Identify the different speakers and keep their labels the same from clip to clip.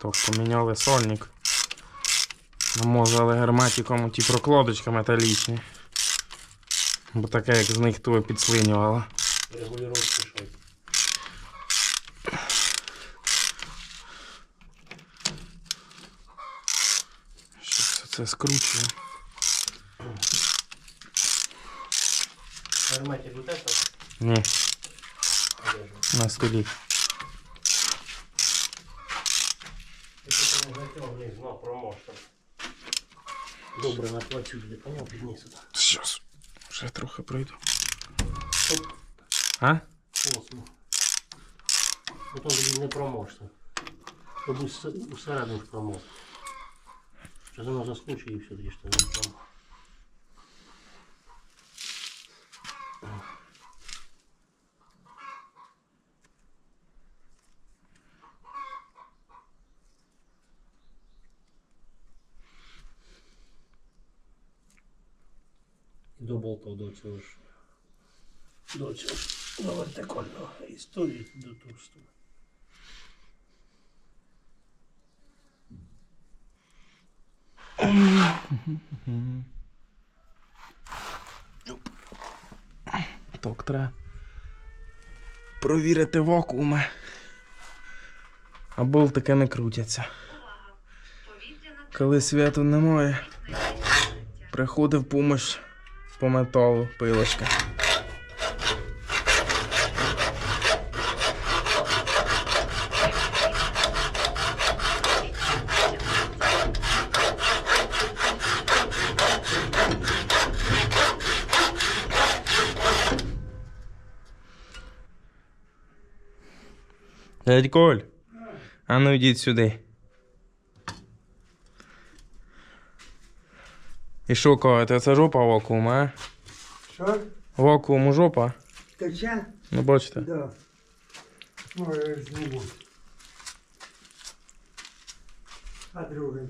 Speaker 1: Так, поміняли сольник. Намазали герметиком ті прокладочки металічні. Бо таке, як з них то підслинювало.
Speaker 2: Що.
Speaker 1: Щось це скручує.
Speaker 2: Герметик вот это?
Speaker 1: Ні, на столі.
Speaker 2: потім затягни на промоштор. Добре, наплачу, не поняв, підні сюди.
Speaker 1: Щас. Вже трохи пройду.
Speaker 2: Оп.
Speaker 1: А?
Speaker 2: Осмо. Потім тобі не промоштор. Тобі вс- усередину промош. Зараз воно заскочить і все, тоді що не промош. До цього ж. До цього ж. До вертикального. І стоїть до.
Speaker 1: Так, треба провірити вакууми. А болтики не крутяться. Коли світу немає, приходить в помощь по металу пилочка. Дядь Коль, а ну йдіть сюди. І що кажете, це жопа вакуум, а?
Speaker 3: Що?
Speaker 1: Вакуум жопа?
Speaker 3: Тече?
Speaker 1: Ну бачите.
Speaker 3: Да. Може, я зніму. А другий?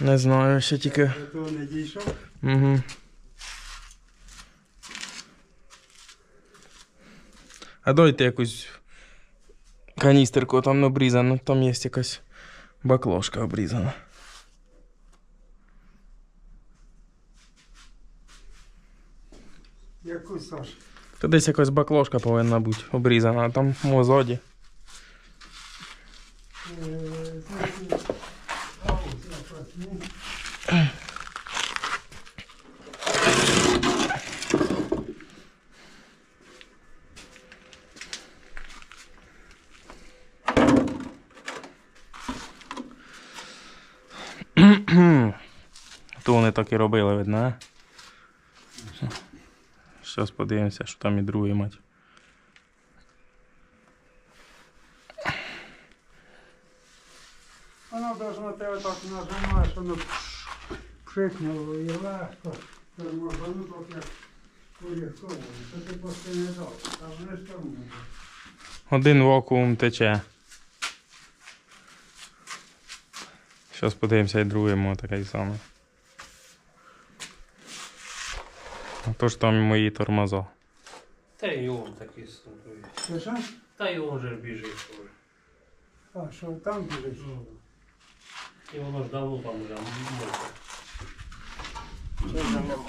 Speaker 1: Не знаю, ще тільки.
Speaker 3: До того не дійшов?
Speaker 1: Угу. А дайте якусь каністерку там не обрізану, там є якась баклошка обрізана.
Speaker 3: Яку Саш?
Speaker 1: Та десь якась баклошка повинна бути обрізана, а там мозоді. То вони так і робили, видно, а? Щас подивимося, що там і другий мать.
Speaker 3: Воно должно тебе так нажимаєш, воно пшикнуло і легко. Тормозану так як порядково. Це ти просто не дав. Там не штормує.
Speaker 1: Один вакуум тече. Щас подивимося і другий такий самий. то ж там і мої тормоза.
Speaker 2: Та й он такий слухає.
Speaker 3: Ти що?
Speaker 2: Та й он же ж біжить. уже.
Speaker 3: А що там біжиш?
Speaker 2: І воно ж давно там уже мокре.
Speaker 3: Це вже нема.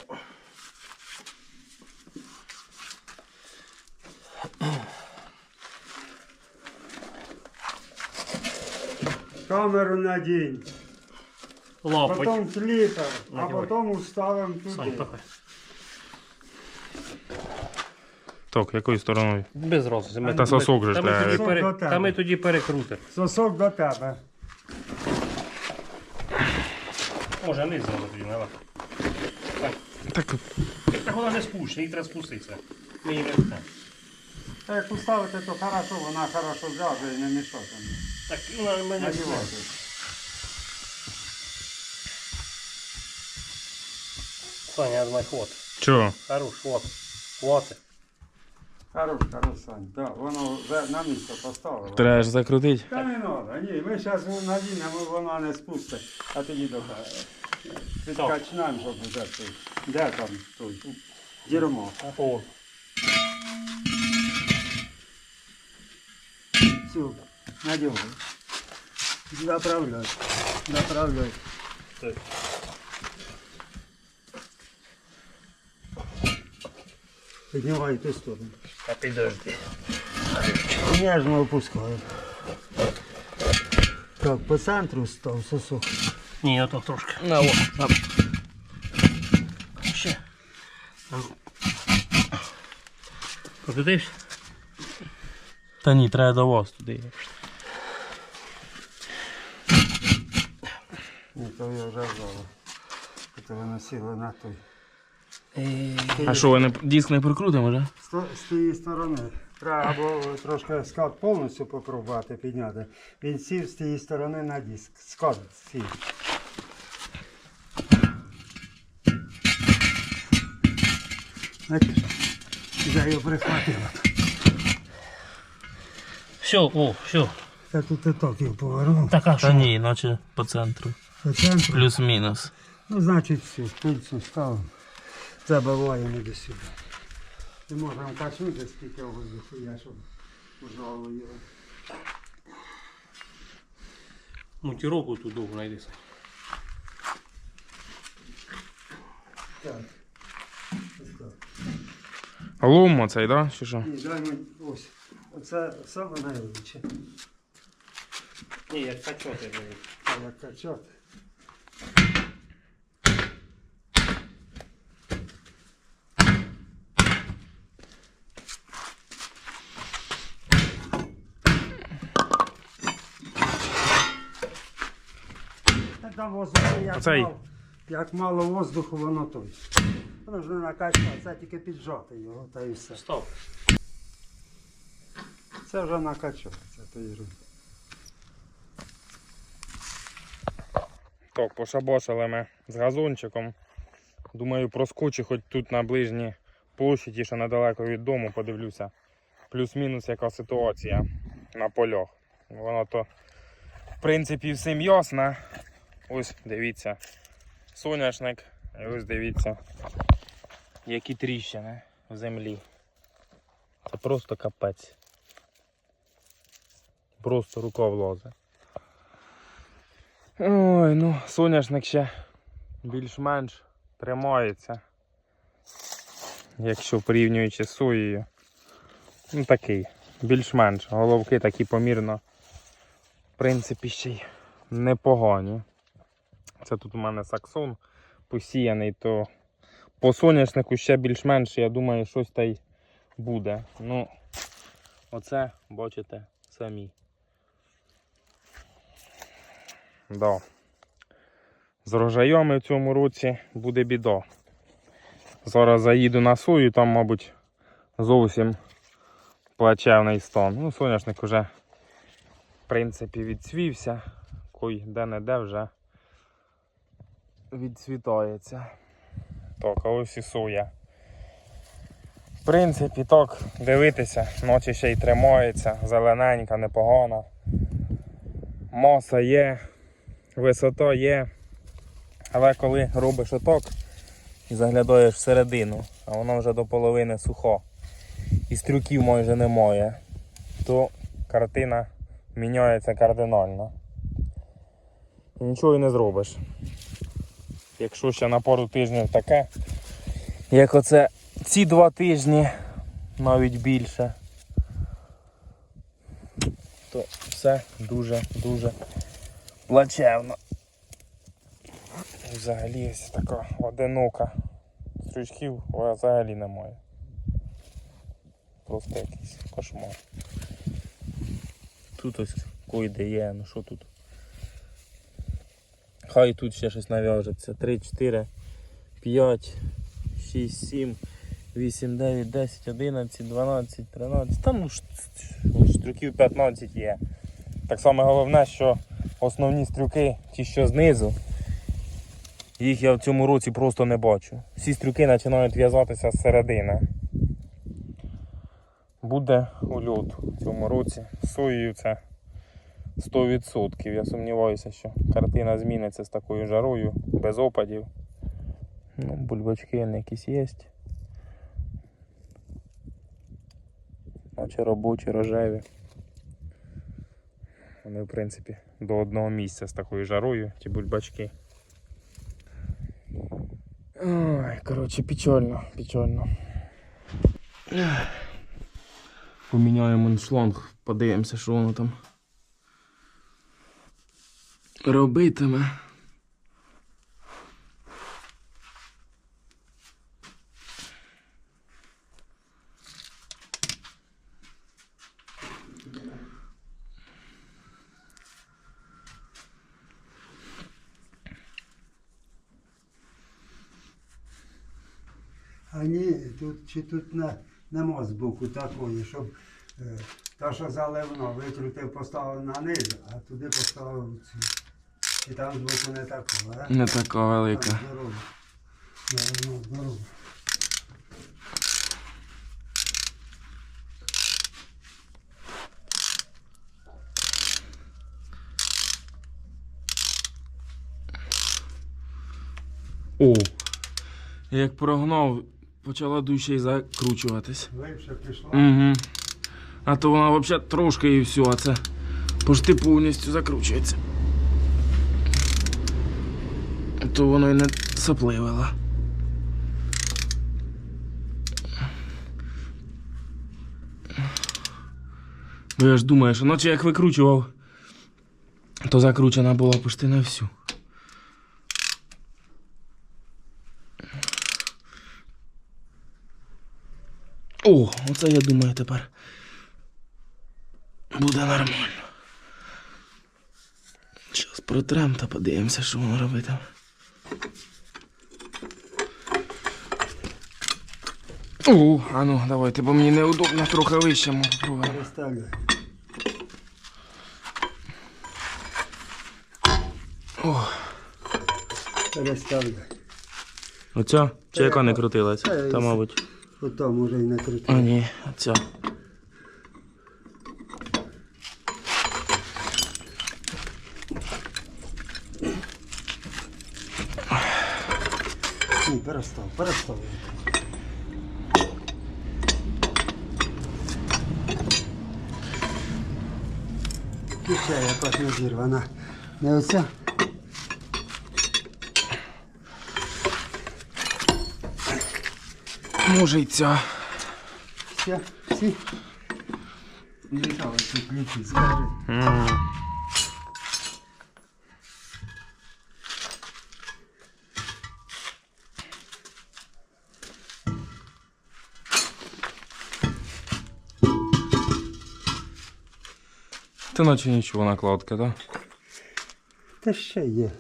Speaker 3: Камеру надінь,
Speaker 2: Лапать.
Speaker 3: потім фліпер, а
Speaker 2: Надівай.
Speaker 3: потім уставимо
Speaker 2: Сань,
Speaker 1: Так, якою стороною?
Speaker 2: Без розуму.
Speaker 1: Та сосок же ж
Speaker 2: Та ми тоді,
Speaker 3: Сосок
Speaker 2: пере... Та ми тоді перекрутимо.
Speaker 3: Сосок до тебе.
Speaker 2: Може, не зробити тоді, давай.
Speaker 1: Так,
Speaker 2: Так вона не спущена, їй треба спуститися. Ми її не
Speaker 3: Та як уставити, то хорошо, вона хорошо зв'язує, не мішати.
Speaker 2: Так, вона мене
Speaker 3: Надівати.
Speaker 2: Саня, давай, хват.
Speaker 1: чого?
Speaker 2: Хорош, хват. Хвати.
Speaker 3: Хорош, хорош, Сань. Да, воно вже на місце поставило.
Speaker 1: Треба ж закрутити.
Speaker 3: Та не треба, ні, ми зараз надінемо, вона не спустить, а тоді до Підкачнемо, щоб вже той. Де там той? Дерьмо.
Speaker 2: О,
Speaker 3: Все, надівай. Заправляй. Заправляй.
Speaker 2: Так.
Speaker 3: Піднімай ту сторону.
Speaker 2: А підожди.
Speaker 3: Нежно опускаю. Так, по центру став сосок.
Speaker 2: Ні, ото трошки.
Speaker 1: На, о, на.
Speaker 2: Ще. Покрутився?
Speaker 1: Та ні, треба до вас туди.
Speaker 3: Ні, то я вже взяла. То вона сіла на той.
Speaker 1: А що, ви не, диск не прикрутимо вже?
Speaker 3: З, з тієї сторони. Треба або трошки скат повністю попробувати підняти. Він сів з тієї сторони на диск. Скат сів. Бачиш? Я його прихватила.
Speaker 2: Все, о, все.
Speaker 3: Та тут і так його повернув.
Speaker 2: Так, а
Speaker 1: Та
Speaker 2: що?
Speaker 1: ні, наче по центру.
Speaker 3: По центру.
Speaker 1: Плюс-мінус.
Speaker 3: Ну, значить, все, пильцю ставимо. Забиваємо до сюди. І можемо качнути, скільки воздуху є, щоб жало його.
Speaker 2: Мутіровку тут довго знайдеться.
Speaker 3: Так. Ось так.
Speaker 1: Лом оцей, да? Чи що?
Speaker 3: Ні, дай мені ось. Оце саме найвище.
Speaker 2: Ні, як качоти.
Speaker 3: А як качати. Там воздуху як
Speaker 1: Оцей.
Speaker 3: мало, як мало воздуху, воно той. Воно ж не накачає, це тільки піджати його, та і все.
Speaker 2: Стоп.
Speaker 3: Це вже накачав, це той риб.
Speaker 1: Так, пошабошили ми з газончиком. Думаю, проскочу хоч тут на ближній площі, ті, що недалеко від дому, подивлюся. Плюс-мінус яка ситуація на полях. Воно то, в принципі, всім ясно. Ось дивіться, соняшник. І ось дивіться, які тріщини в землі. Це просто капець. Просто рука влазить. Ой, ну, соняшник ще більш-менш тримається. Якщо порівнюючи з соєю. Ну такий, більш-менш. Головки такі помірно. В принципі, ще й непогані. Це тут у мене саксон посіяний, то по соняшнику ще більш-менш, я думаю, щось та й буде. Ну, оце, бачите, самі. Да. З рожайами в цьому році буде біда. Зараз заїду на сою, там, мабуть, зовсім плачевний стан. Ну, соняшник вже, в принципі, відцвівся. Кой де-не-де вже відцвітається. Так, а ось і соя. В принципі, так, дивитися, ночі ще й тримається, зелененька, непогана. Маса є, висота є. Але коли робиш оток і заглядаєш всередину, а воно вже до половини сухо, і стрюків майже немає, то картина міняється кардинально. І нічого і не зробиш. Якщо ще на пару тижнів таке, як оце ці два тижні, навіть більше, то все дуже-дуже плачевно. Взагалі ось така одинока. Стрючків взагалі немає. Просто якийсь кошмар. Тут ось койде є, ну що тут? Хай тут ще щось нав'яжеться. 3, 4, 5, 6, 7, 8, 9, 10, 11, 12, 13. Там ну, стрюків 15 є. Так само головне, що основні стрюки, ті, що знизу, їх я в цьому році просто не бачу. Всі стрюки починають в'язатися з середини. Буде ульот в цьому році. Соєю це 100%. Я сумніваюся, що картина зміниться з такою жарою, без опадів. Ну, бульбачки якісь є. Наче робочі, рожеві. Вони, в принципі, до одного місця з такою жарою, ті бульбачки. Ой, коротше, печально, печально. Поміняємо шланг, подивимося, що воно там робитиме.
Speaker 3: А ні, тут чи тут не, нема збоку такої, щоб е, та, що заливно, викрутив, поставив на низ, а туди поставив цю. І там збоку не такого, а?
Speaker 1: Не така велика.
Speaker 3: Здорово. Здорово, здорово.
Speaker 1: О! Як прогнав, почала дужче й закручуватись.
Speaker 3: Глибше пішло.
Speaker 1: Угу. А то вона взагалі трошки і все, а це пошти повністю закручується. А То воно і не сопливило. Бо я ж думаю, що ночі як викручував, то закручена була почти на всю. О, оце я думаю тепер. Буде нормально. Зараз протрем та подивимося, що воно робитиме. О, а ну давайте, бо мені неудобно трохи вище можу попробувати.
Speaker 3: Переставляй.
Speaker 1: О,
Speaker 3: Переставляй.
Speaker 1: оця? Чи яка не
Speaker 3: яка?
Speaker 1: крутилася?
Speaker 3: Та,
Speaker 1: Та, мабуть.
Speaker 3: Ото може і не
Speaker 1: А ні, оця.
Speaker 3: Ні, перестав. І ще якось не зірвана. Не оця?
Speaker 1: Може й ця.
Speaker 3: Все, всі. Літали ці ключі, скажи.
Speaker 1: М. Та наче нічого накладка, так?
Speaker 3: Та ще є.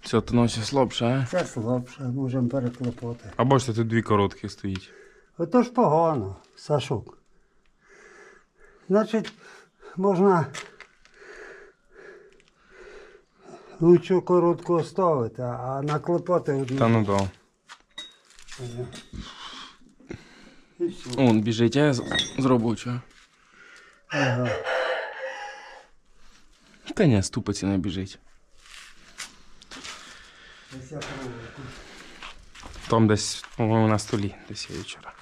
Speaker 1: Все, то наче слабше, а?
Speaker 3: Це слабше, можемо переклопоти.
Speaker 1: А бачите, тут дві короткі стоїть.
Speaker 3: Ото ж погано, Сашок. Значить, можна лучу коротку оставити, а на клопоти одну.
Speaker 1: Та ну да.
Speaker 3: І все.
Speaker 1: Он біжить, а я з, з робочого.
Speaker 3: Ага.
Speaker 1: Та ні, ступиці не біжить.
Speaker 3: Я.
Speaker 1: Там десь, по-моєму, на столі, десь є вчора.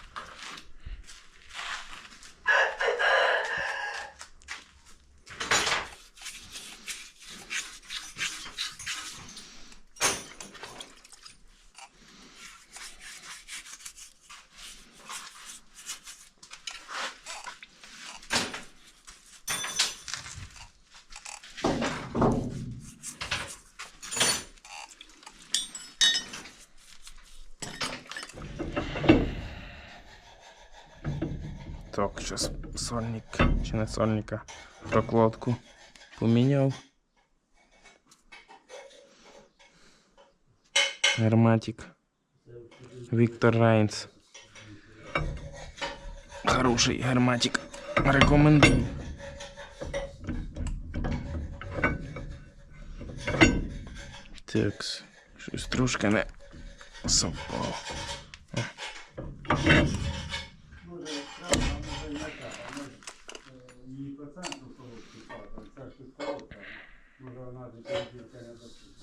Speaker 1: Так, зараз сольник, чи не сольника, прокладку поміняв. Герматик. Віктор Рейнс. Хороший герматик. Рекомендую. Так, щось трошки не совпало.
Speaker 3: Може, правда, може, не так, а може, е, її по центру коробки падає, це ж тут коробка. Може, вона до цього дірка не допустить.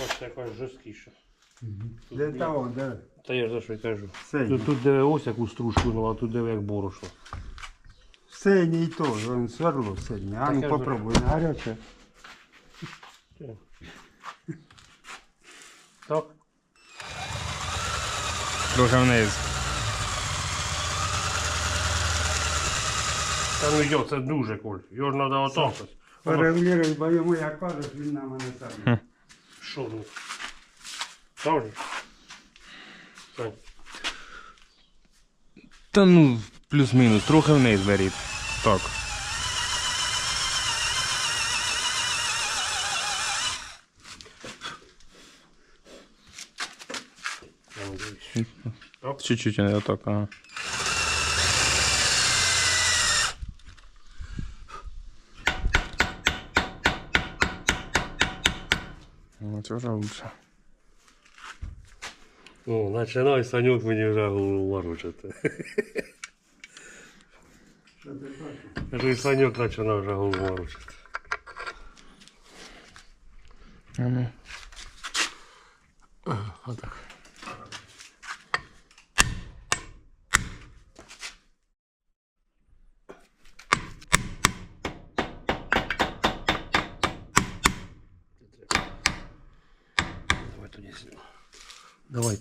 Speaker 2: Бачите, якось жорсткіше.
Speaker 3: Де того, де
Speaker 2: Та я ж за що й кажу.
Speaker 3: синій.
Speaker 2: Тут, тут диви ось яку стружку, ну, а тут диви як борошно.
Speaker 3: Синій теж, він сверло синій. А ну
Speaker 2: ж-
Speaker 3: попробуй, на гаряче.
Speaker 2: Так?
Speaker 1: Трохи вниз.
Speaker 2: Та ну йо, це дуже коль. Його ж треба отак. ось.
Speaker 3: Перевірив, бо йому як кажеш, він на мене сам.
Speaker 2: Що ну? Же? Сань.
Speaker 1: Та ну, плюс-мінус, трохи вниз беріть. Так.
Speaker 2: Я. Так?
Speaker 1: Чуть-чуть не так, ага. Ну, це вже лучше.
Speaker 2: Ну, починай, Санюк мені вже ворочати. Кажу, Санюк починав вже голову ворочати.
Speaker 1: А ну.
Speaker 2: Отак.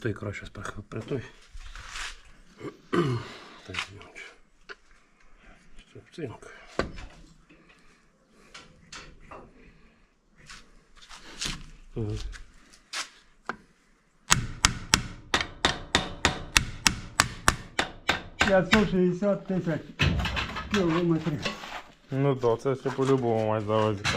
Speaker 2: Той краще при той. Так. Цинк. Ага.
Speaker 3: П'ятсот шістдесят тисяч кілометрів.
Speaker 1: Ну так, це ще по-любому має завозити.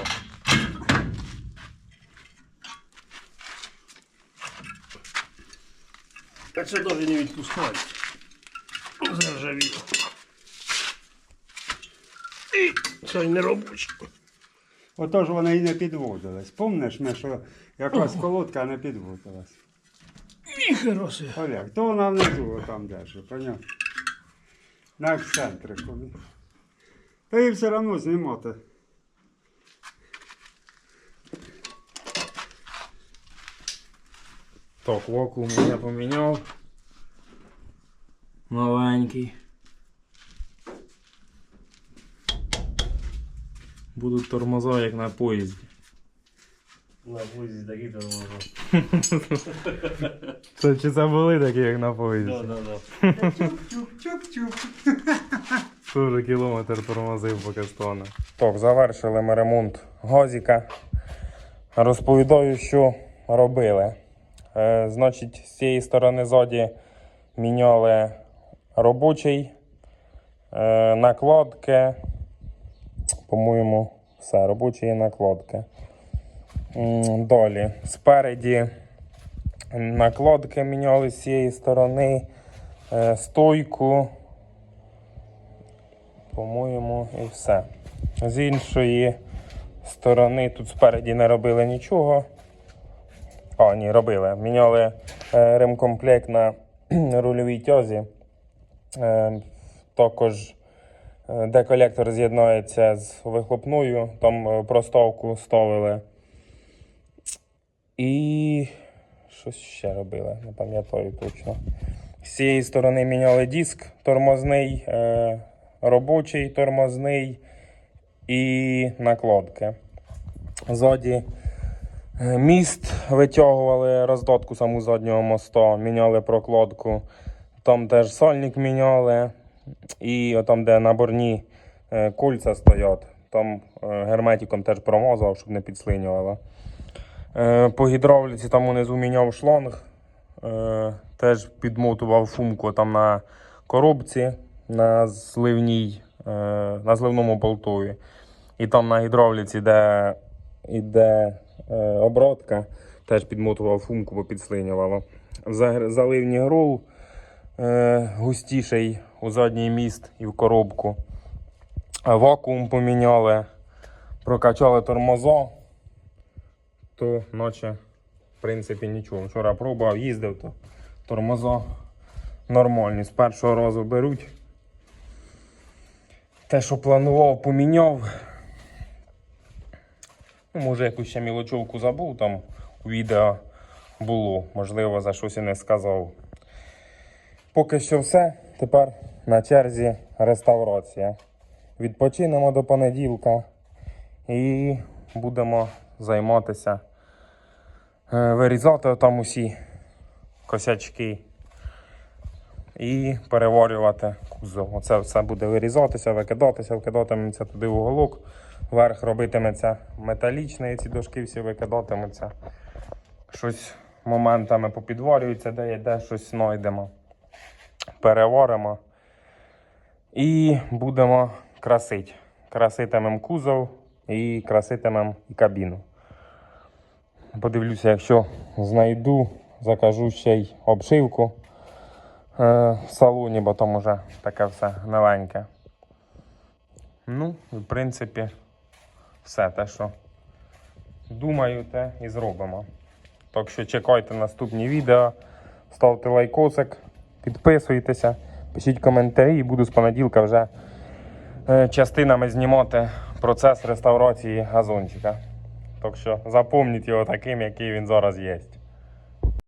Speaker 2: Та це навіть не відпускають. Заржавіло. І це не робочий.
Speaker 3: Отож вони і не підводились. Помниш ми, що якась колодка не підводилась.
Speaker 2: Ніхера себе.
Speaker 3: Олег, то вона внизу там держить, поняв? На ексцентрику. Та її все одно знімати.
Speaker 1: Так, вакуум я поміняв. Новенький. Будуть тормоза, як на поїзді.
Speaker 2: На вузі такі то можна.
Speaker 1: Це чи це були такі, як на поїзді?
Speaker 2: Да, да, да.
Speaker 3: Чуп-чуп-чуп.
Speaker 1: Тоже кілометр тормозив поки стане. Так, завершили ми ремонт газіка. Розповідаю, що робили. Е, значить, з цієї сторони ззаді міняли робочий, е, накладки. По-моєму, все, робочі накладки. Далі. Спереді накладки міняли з цієї сторони, е, стойку. По-моєму, і все. З іншої сторони, тут спереді не робили нічого. А, ні, робили. Міняли е, ремкомплект на рульовій тязі. Е, також е, де колектор з'єднається з вихлопною, там проставку ставили. І щось ще робили, не пам'ятаю точно. З цієї сторони міняли диск тормозний, робочий тормозний і накладки. Ззаді міст витягували роздатку саму заднього моста, міняли прокладку. Там теж сальник міняли. І там, де наборні е, кольця стоять, там е, герметиком теж промазав, щоб не підслинювало. Е, По гідравліці там унизу міняв шланг. Е, Теж підмотував фумку там на коробці на зливній, е, на зливному болтові. І там на гідравліці, де іде е, обратка, теж підмотував фумку, бо підслинювало. За- Заливні грол е, густіший у задній міст і в коробку. Вакуум поміняли, прокачали тормоза, то наче в принципі нічого. Вчора пробував, їздив, то тормоза нормальні. З першого разу беруть. Те, що планував, поміняв. Ну, може, якусь ще мілочовку забув там у відео було. Можливо, за щось і не сказав. Поки що все. Тепер на черзі реставрація. Відпочинемо до понеділка і будемо займатися е, вирізати там усі косячки і переварювати кузов. Оце все буде вирізатися, викидатися, викидатиметься туди в уголок. Верх робитиметься металічний, ці дошки всі викидатимуться. Щось моментами попідварюється, де де щось знайдемо. Переваримо. І будемо красити. Краситимем кузов і краситимем і кабіну. Подивлюся, якщо знайду, закажу ще й обшивку е, в салоні, бо там уже таке все гниленьке. Ну, в принципі, все те, що думаю, те і зробимо. Так що чекайте наступні відео, ставте лайкосик, підписуйтеся, пишіть коментарі і буду з понеділка вже е, частинами знімати процес реставрації газончика. Так що запомніть його таким, який він зараз є.